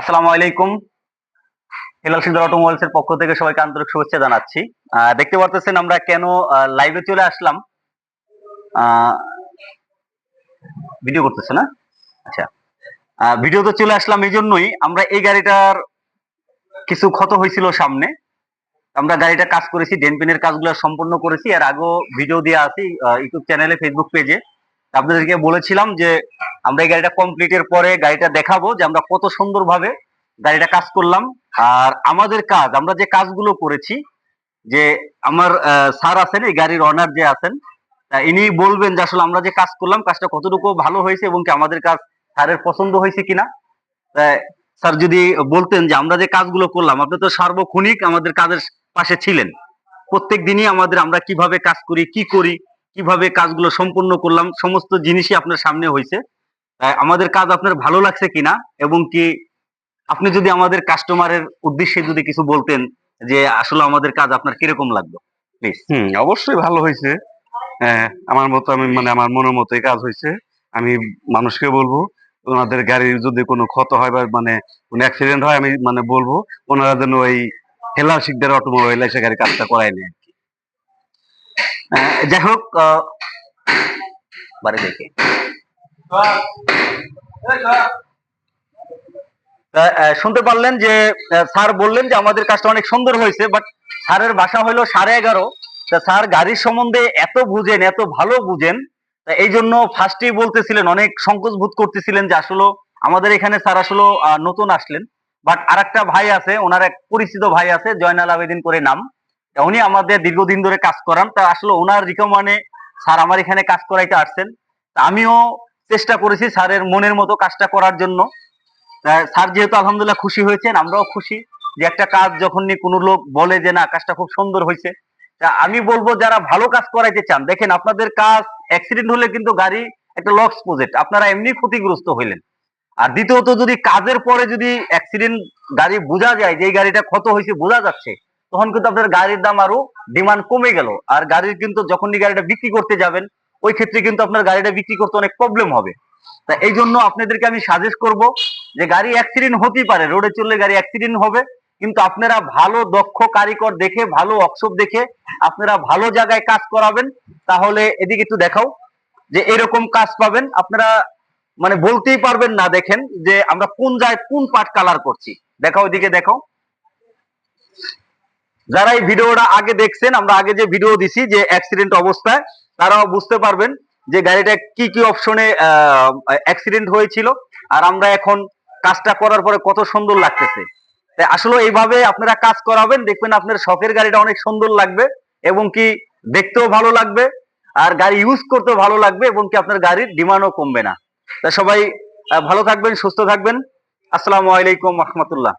আসসালামু আলাইকুম। হেলাল সিন্দর অটোমোবাইলস এর পক্ষ থেকে সবাইকে আন্তরিক শুভেচ্ছা জানাচ্ছি। দেখতে পারতেছেন আমরা কেন লাইভে চলে আসলাম। ভিডিও করতেছে না? আচ্ছা। ভিডিও তো চলে আসলাম এই জন্যই আমরা এই গাড়িটার কিছু ক্ষত হয়েছিল সামনে। আমরা গাড়িটা কাজ করেছি, ডেনপিনের কাজগুলো সম্পূর্ণ করেছি। আর আগেও ভিডিও দিয়ে আছি ইউটিউব চ্যানেলে ফেসবুক পেজে আপনাদেরকে বলেছিলাম যে আমরা এই গাড়িটা কমপ্লিটের পরে গাড়িটা দেখাবো যে আমরা কত সুন্দরভাবে গাড়িটা কাজ করলাম। আর আমাদের কাজ, আমরা যে কাজগুলো করেছি, যে আমার স্যার আছেন, এই গাড়ির অনার যে আছেন ইনি বলবেন যে আসলে আমরা যে কাজ করলাম, কাজটা কতটুকু ভালো হয়েছে এবং কি আমাদের কাজ স্যারের পছন্দ হয়েছে কিনা। স্যার যদি বলতেন যে আমরা যে কাজগুলো করলাম, আপনি তো সার্বক্ষণিক আমাদের কাজের পাশে ছিলেন। প্রত্যেক দিনই আমাদের আমরা কীভাবে কাজ করি, কি করি কীভাবে কাজগুলো সম্পূর্ণ করলাম, সমস্ত জিনিসই আপনার সামনে হয়েছে। আমাদের কাজ আপনার ভালো লাগছে কিনা এবং কি আপনি যদি আমাদের কাস্টমারের উদ্দেশ্যে যদি কিছু বলতেন যে আসলে আমাদের কাজ আপনার কীরকম লাগল প্লিজ হুম, অবশ্যই ভালো হয়েছে। হ্যাঁ আমার মতো আমি মানে আমার মনের মতোই কাজ হয়েছে। আমি মানুষকে বলব, ওনাদের গাড়ির যদি কোনো ক্ষত হয় বা মানে কোনো অ্যাক্সিডেন্ট হয়, আমি মানে বলব, ওনারা যেন ওই হেলা শিকদার অটোমোবাইল এসে গাড়ি কাজটা করায় নেয়। যাই হোক বারে দেখে। শুনতে পারলেন যে স্যার বললেন যে আমাদের কাজটা অনেক সুন্দর হয়েছে বাট স্যারের ভাষা হলো সাড়ে এগারো। তা, স্যার গাড়ির সম্বন্ধে এত বুঝেন, এত ভালো বুঝেন এই জন্য ফার্স্টেই বলতেছিলেন, অনেক সংকোচ বোধ করতেছিলেন যে আসলে আমাদের এখানে স্যার আসলে নতুন আসলেন। বাট আর ভাই আছে, ওনার এক পরিচিত ভাই আছে, জয়নাল আবেদিন করে নাম। উনি আমাদের দীর্ঘদিন ধরে কাজ করান। তা আসলে ওনার রিকমানে স্যার আমার এখানে কাজ করাইতে আসছেন। আমিও চেষ্টা করেছি স্যারের মনের মতো কাজটা করার জন্য। স্যার যেহেতু আলহামদুলিল্লাহ খুশি হয়েছেন, আমরাও খুশি যে একটা কাজ যখনই কোনো লোক বলে যে, না, কাজটা খুব সুন্দর হয়েছে। তা আমি বলব যারা ভালো কাজ করাইতে চান, দেখেন আপনাদের কাজ অ্যাক্সিডেন্ট হলে কিন্তু গাড়ি একটা লস প্রজেক্ট আপনারা এমনি ক্ষতিগ্রস্ত হইলেন। আর দ্বিতীয়ত যদি কাজের পরে যদি অ্যাক্সিডেন্ট গাড়ি বোঝা যায় যে গাড়িটা ক্ষত হয়েছে, বোঝা যাচ্ছে তখন কিন্তু আপনার গাড়ির দাম আরও ডিমান্ড কমে গেল। আর গাড়ির কিন্তু যখনই গাড়িটা বিক্রি করতে যাবেন, ওই ক্ষেত্রে কিন্তু আপনার গাড়িটা বিক্রি করতে অনেক প্রবলেম হবে। তা এই জন্য আপনাদেরকে আমি সাজেস্ট করব যে গাড়ি অ্যাক্সিডেন্ট হতেই পারে, রোডে চললে গাড়ি অ্যাক্সিডেন্ট হবে, কিন্তু আপনারা ভালো, দক্ষ কারিগর দেখে, ভালো ওয়ার্কশপ দেখে আপনারা ভালো জায়গায় কাজ করাবেন। তাহলে এদিকে একটু দেখাও যে এরকম কাজ পাবেন। আপনারা মানে বলতেই পারবেন না দেখেন যে আমরা কোন জায়গায় কোন পার্ট কালার করছি। দেখাও, এদিকে দেখাও। যারা এই ভিডিওটা আগে দেখছেন, আমরা আগে যে ভিডিও দিছি যে অ্যাক্সিডেন্ট অবস্থায়, তারাও বুঝতে পারবেন যে গাড়িটা কি কি অপশনে অ্যাক্সিডেন্ট হয়েছিল আর আমরা এখন কাজটা করার পরে কত সুন্দর লাগতেছে। তাই আসলে এইভাবে আপনারা কাজ করাবেন, দেখবেন আপনার শখের গাড়িটা অনেক সুন্দর লাগবে এবং কি দেখতেও ভালো লাগবে আর গাড়ি ইউজ করতেও ভালো লাগবে এবং কি আপনার গাড়ির ডিমান্ডও কমবে না। তা সবাই ভালো থাকবেন, সুস্থ থাকবেন। আসসালামু আলাইকুম রহমতুল্লাহ।